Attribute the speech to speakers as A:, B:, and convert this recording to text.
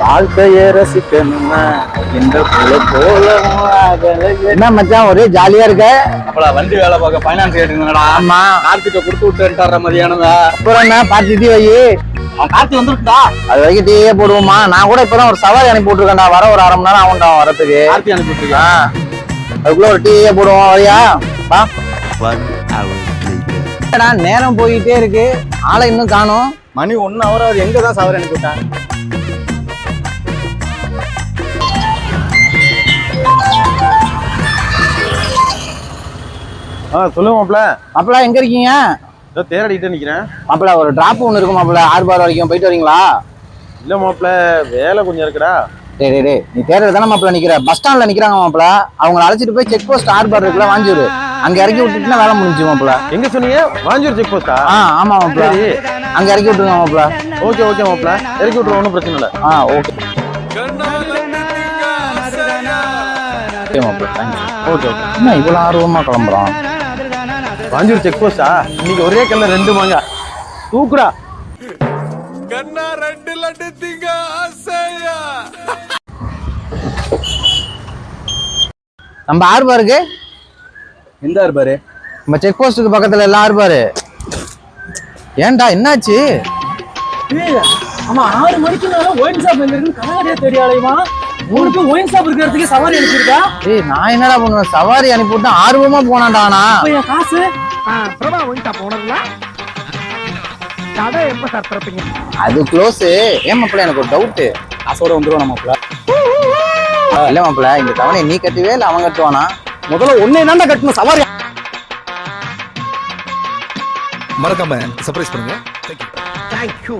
A: வாழ்க்கைய ரசிக்கணும்னா இந்த போல.
B: என்ன மச்சான் ஒரே ஜாலியா இருக்க?
A: அப்படா வண்டி வேலை பார்க்க ஃபைனான்ஸ் கேட்டுங்கடா
B: ஆமா.
A: கார்த்திகை கொடுத்து விட்டுட்டார மதியானதா
B: அப்புறம் என்ன? பார்த்து டீ வை.
A: அவன் கார்த்தி வந்துருக்குடா.
B: அது வரைக்கும் டீயே போடுவோமா? நான் கூட இப்பதான் ஒரு சவாரி அனுப்பி விட்டுருக்கேன்டா. வர ஒரு அரை மணி நேரம் ஆகும்டா வரதுக்கு
A: கார்த்தி அனுப்பி விட்டுருக்கா
B: ஆ, அதுக்குள்ள ஒரு டீயே போடுவோம் வரியா? என்னடா, நேரம் போயிட்டே இருக்கு. ஆளை இன்னும் காணும்.
A: மணி ஒன்னு அவர் அவர் எங்க தான் சவர அனுப்பி ஆ சொல்லுங்க மாப்ள
B: மாப்பிள எங்க இருக்கீங்க?
A: ஏதோ தேரடிட்டு நிக்கிறேன்.
B: மாப்பிள ஒரு டிராப் ஒன்று இருக்கும் மாப்பிள. ஆறு பார் வரைக்கும் போயிட்டு வரீங்களா?
A: இல்ல மாப்ள வேலை கொஞ்சம் இருக்குடா.
B: டேய் டேய் டேய் நீ தேர்தல் தானே மாப்பிள நிக்கிற? பஸ் ஸ்டாண்ட்ல நிக்கிறாங்க மாப்பிள. அவங்கள அழைச்சிட்டு போய் செக் போஸ்ட் ஆறு பார் இருக்குல்ல அங்க இறக்கி விட்டுட்டுனா வேலை முடிஞ்சு மாப்பிள.
A: எங்க சொன்னீங்க? வாஞ்சூர் செக் போஸ்டா
B: ஆ ஆமா மாப்பிள. அங்க இறக்கி விட்டுருங்க மாப்பிள.
A: ஓகே ஓகே மாப்ள இறக்கி விட்டுருவோம் ஒன்றும் பிரச்சனை இல்லை.
B: ஆ ஓகே. ஓகே மாப்பிள
A: ஓகே ஓகே.
B: என்ன இவ்வளவு ஆர்வமா கிளம்புறான்?
A: வாஞ்சூர் செக் போஸ்டா இன்னைக்கு ஒரே கல்ல ரெண்டு மாங்க. தூக்குடா.
C: கண்ணா ரெண்டு லட்டு திங்க ஆசையா?
B: நம்ம ஆறு பாருக்கு
A: எந்த இருப்பாரு
B: நம்ம செக் போஸ்ட்டுக்கு பக்கத்துல எல்லாம் ஆறு பாரு. ஏன்டா என்னாச்சு?
D: ஆமா ஆறு மணிக்கு மேல ஒயின் ஷாப் எங்க இருக்குன்னு அலையுமா பேர் ஒயின் ஷாப் இருக்கிறதுக்கு சவாரி அனுப்பியிருக்கா?
B: ஏய் நான் என்னடா பண்ணுவேன்? சவாரி அனுப்பிவிட்டு ஆர்வமா போனான்டா
D: காசு? பிரபா ஒயின் ஷாப் ஓனர்ல கடை எப்ப சார் திறப்பீங்க
B: அது க்ளோஸ் ஏன் மாப்பிள எனக்கு ஒரு டவுட்
A: காசோட வந்துருவோம் மாப்ள
B: இல்ல மாப்பிள இந்த தவணை நீ கட்டுவே இல்ல அவன் கட்டுவானா?
A: முதல்ல ஒன்னே தாண்டா கட்டணும் சவாரி.
C: மறக்காம சர்ப்ரைஸ் பண்ணுங்க.
D: தேங்க்யூ